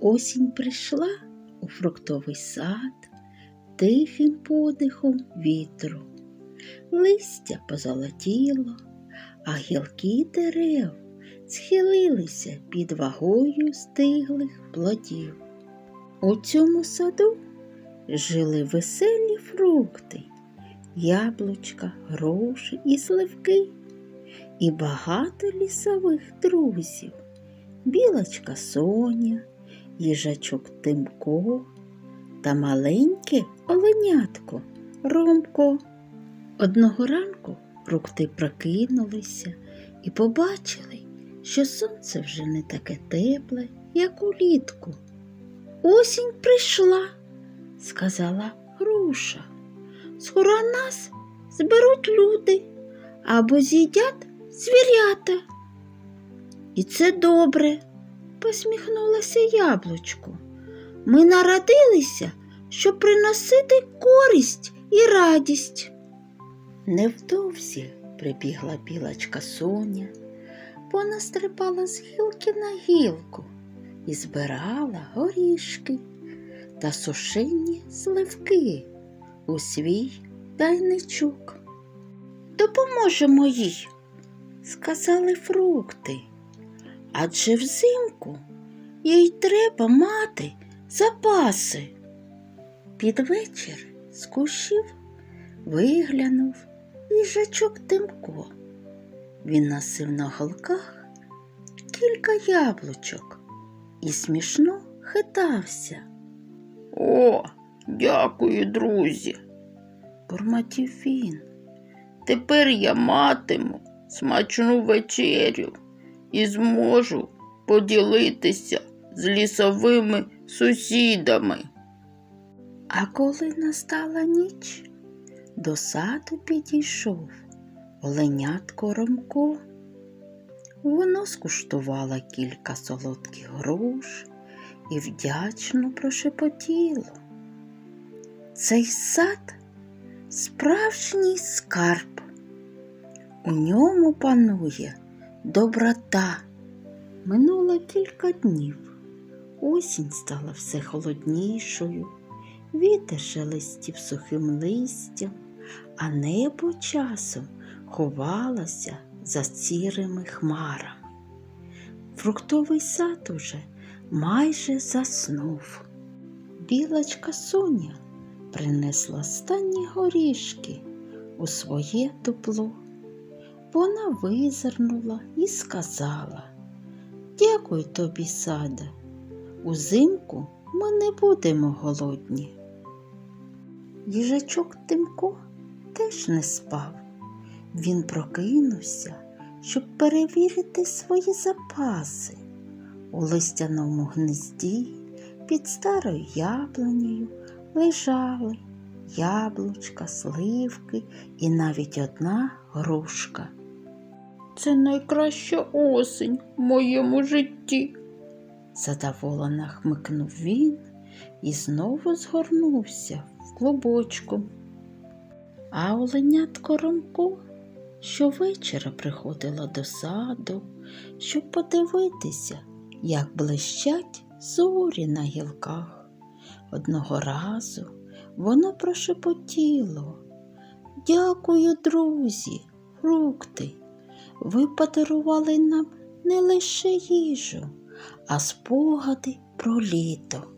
Осінь прийшла у фруктовий сад тихим подихом вітру. Листя позолотіло, а гілки дерев схилилися під вагою стиглих плодів. У цьому саду жили веселі фрукти, яблучка, груші і сливки, і багато лісових друзів, білочка Соня, їжачок Тимко та маленьке оленятко Ромко. Одного ранку фрукти прокинулися і побачили, що сонце вже не таке тепле, як улітку. Осінь прийшла, сказала груша. Скоро нас зберуть люди або з'їдять звірята. І це добре, посміхнулося яблучко. Ми народилися, щоб приносити користь і радість. Невдовзі прибігла білочка Соня, вона стрибала з гілки на гілку і збирала горішки та сушені сливки у свій тайничок. Допоможемо їй, сказали фрукти, адже взимку їй треба мати запаси. Під вечір з кущів виглянув їжачок Тимко. Він носив на голках кілька яблучок і смішно хитався. О, дякую, друзі, бурмотів він. Тепер я матиму смачну вечерю і зможу поділитися з лісовими сусідами. А коли настала ніч, до саду підійшов оленятко Ромко. Воно скуштувало кілька солодких груш і вдячно прошепотіло. Цей сад справжній скарб. У ньому панує доброта. Минуло кілька днів. Осінь стала все холоднішою, вітер шелестів сухим листям, а небо часом ховалося за сірими хмарами. Фруктовий сад уже майже заснув. Білочка Соня принесла останні горішки у своє дупло. Вона визирнула і сказала Дякую тобі, саде. Узимку ми не будемо голодні. Їжачок Тимко теж не спав. Він прокинувся, щоб перевірити свої запаси. У листяному гнезді під старою яблунею лежали яблучка, сливки і навіть одна грушка. Це найкраща осень в моєму житті, задоволено хмикнув він і знову згорнувся в клубочку. А оленятко Ромко щовечора приходила до саду, щоб подивитися, як блищать зорі на гілках. Одного разу воно прошепотіло. Дякую, друзі, фрукти. Ви подарували нам не лише їжу, а спогади про літо.